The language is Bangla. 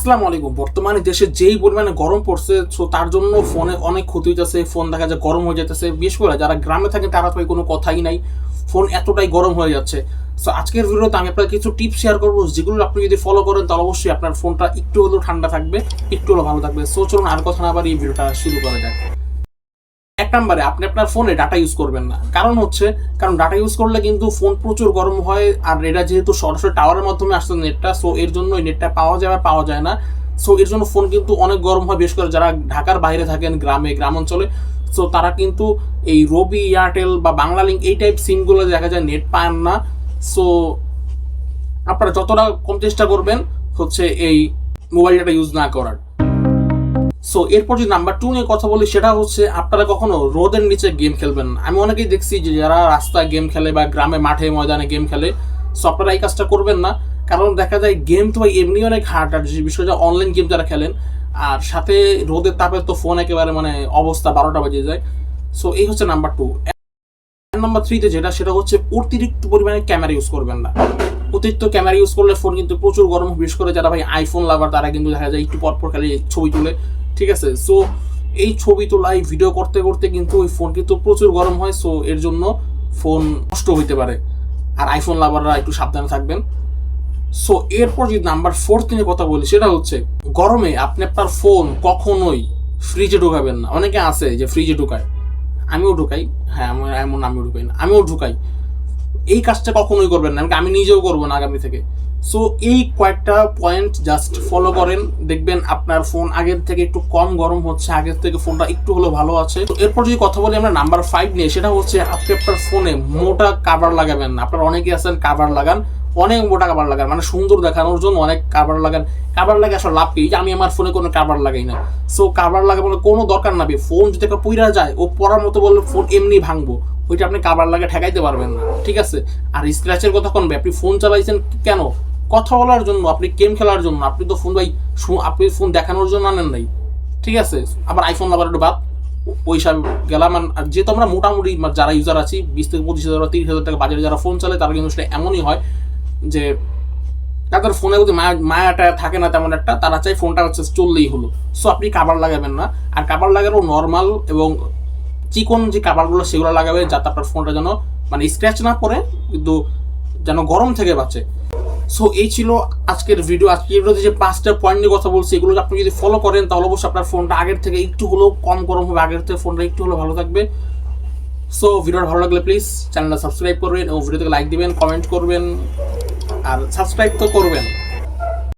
আসসালামু আলাইকুম। বর্তমানে দেশে যেই পরিমাণে গরম পড়ছে সো তার জন্য ফোনে অনেক ক্ষতি হইতেছে, ফোন দেখা যায় গরম হয়ে যেতেছে বিশেষ করে যারা গ্রামে থাকে তারা তো কোনো কথাই নাই। ফোন এতটাই গরম হয়ে যাচ্ছে। সো আজকের ভিডিওতে আমি আপনার কিছু টিপস শেয়ার করব, যেগুলো আপনি যদি ফলো করেন, তাহলে অবশ্যই আপনার ফোনটা একটু হলেও ঠান্ডা থাকবে, একটু হলেও ভালো থাকবে। সো চলুন আর কথা না বাড়িয়ে ভিডিওটা শুরু করা যাক। এক নম্বরে, আপনি আপনার ফোনে ডাটা ইউজ করবেন না। কারণ হচ্ছে, কারণ ডাটা ইউজ করলে কিন্তু ফোন প্রচুর গরম হয়, আর এটা যেহেতু সরাসরি টাওয়ারের মাধ্যমে আসছে নেটটা সো এর জন্য এই নেটটা পাওয়া যায় বা পাওয়া যায় না। সো এর জন্য ফোন কিন্তু অনেক গরম হয়, বিশেষ করে যারা ঢাকার বাইরে থাকেন, গ্রামে গ্রাম অঞ্চলে সো তারা কিন্তু এই রবি এয়ারটেল বা বাংলা লিঙ্ক এই টাইপ সিমগুলো দেখা যায় নেট পান না। সো আপনারা যতটা কম চেষ্টা করবেন, হচ্ছে এই মোবাইল ডাটা ইউজ না করার। সো এরপর যদি নাম্বার টু নিয়ে কথা বলি, সেটা হচ্ছে আপনারা কখনো রোদের নিচে গেম খেলবেন না। আমি অনেকেই দেখছি যে যারা রাস্তায় গেম খেলে বা গ্রামে, মাঠে, ময়দানে গেম খেলে সো আপনারা এই কাজটা করবেন না। কারণ দেখা যায় গেম তো ভাই এমনি অনেক হার্ড আর বিশেষ করে অনলাইন গেম যারা খেলেন, আর সাথে রোদের তাপে তো ফোন একেবারে মানে অবস্থা বারোটা বাজে যায়। সো এই হচ্ছে নাম্বার টু নাম্বার থ্রিতে যেটা, সেটা হচ্ছে অতিরিক্ত পরিমাণে ক্যামেরা ইউজ করবেন না। অতিরিক্ত ক্যামেরা ইউজ করলে ফোন কিন্তু প্রচুর গরম, বিশেষ করে যারা ভাই আইফোন লাভার তারা কিন্তু দেখা যায় একটু পর পর খালি ছবি তুলে। ঠিক আছে? সো এই ছবি তোলা এই ভিডিও করতে করতে কিন্তু ওই ফোন কিন্তু প্রচুর গরম হয় সো এর জন্য ফোন নষ্ট হইতে পারে। আর আইফোন লাভাররা একটু সাবধানে থাকবেন। সো এরপর যদি নাম্বার ফোর্থ নিয়ে কথা বলি, সেটা হচ্ছে গরমে আপনি আপনার ফোন কখনোই ফ্রিজে ঢুকাবেন না। অনেকে আছে যে ফ্রিজে ঢুকায়। আমিও ঢুকাই। হ্যাঁ আমার এমন আমিও ঢুকাই না। আমিও ঢুকাই। এই কাজটা কখনোই করবেন না আমি নিজেও করব না আগামী থেকে। সো এই কয়েকটা পয়েন্ট জাস্ট ফলো করেন, দেখবেন আপনার ফোন আগের থেকে একটু কম গরম হচ্ছে, আগের থেকে ফোনটা একটু হলেও ভালো আছে। তো এরপর যদি কথা বলি আমরা নাম্বার ফাইভ নিয়ে, সেটা হচ্ছে আপনি আপনার ফোনে মোটা কাভার লাগাবেন না। আপনার অনেকে আছেন কাভার লাগান অনেক মোটা কাভার লাগান মানে সুন্দর দেখানোর জন্য অনেক কাভার লাগান কাবার লাগে আসলে লাভ কি? আমি আমার ফোনে কোনো কাভার লাগাই না। সো কাভার লাগানোর কোনো দরকার না ফোন যদি একটা পইরা যায়, ও পড়ার মতো বললে ফোন এমনি ভাঙবো। ওইটা আপনি কাভার লাগে ঠেকাইতে পারবেন না, ঠিক আছে? আর স্ক্র্যাচের কথা কোন আপনি ফোন চালাইছেন কেন? কথা বলার জন্য, আপনি গেম খেলার জন্য। আপনি তো ফোন ভাই আপনি ফোন দেখানোর জন্য আনেন নাই, ঠিক আছে? আবার আইফোন আবার একটু বাদ। ওই সব গেলাম আর- যেহেতু আমরা মোটামুটি যারা ইউজার আছি, বিশ থেকে পঁচিশ হাজার তিরিশ হাজার টাকা বাজারে যারা ফোন চালায়, তারা কিন্তু সেটা এমনই হয় যে তাদের ফোনে যদি মায়া মায়াটা থাকে না তেমন একটা, তারা চাই ফোনটা হচ্ছে চললেই হলো। সো আপনি কাবার লাগাবেন না। আর কাবার লাগানো নর্মাল এবং চিকন যে কাবারগুলো সেগুলো লাগাবে যাতে আপনার ফোনটা যেন মানে স্ক্র্যাচ না পড়ে, কিন্তু যেন গরম থেকে বাঁচে। সো এই ছিল আজকের ভিডিও আজকের ভিডিওতে যে পাঁচটা পয়েন্ট নিয়ে কথা বলছি, এগুলো আপনি যদি ফলো করেন, তাহলে অবশ্যই আপনার ফোনটা আগের থেকে একটু হলেও কম গরম হবে, আগের থেকে ফোনটা একটু হলেও ভালো থাকবে। সো ভিডিওটা ভালো লাগলে প্লিজ চ্যানেলটা সাবস্ক্রাইব করবেন এবং ভিডিওতে লাইক দিবেন কমেন্ট করবেন। আর সাবস্ক্রাইব তো করবেন।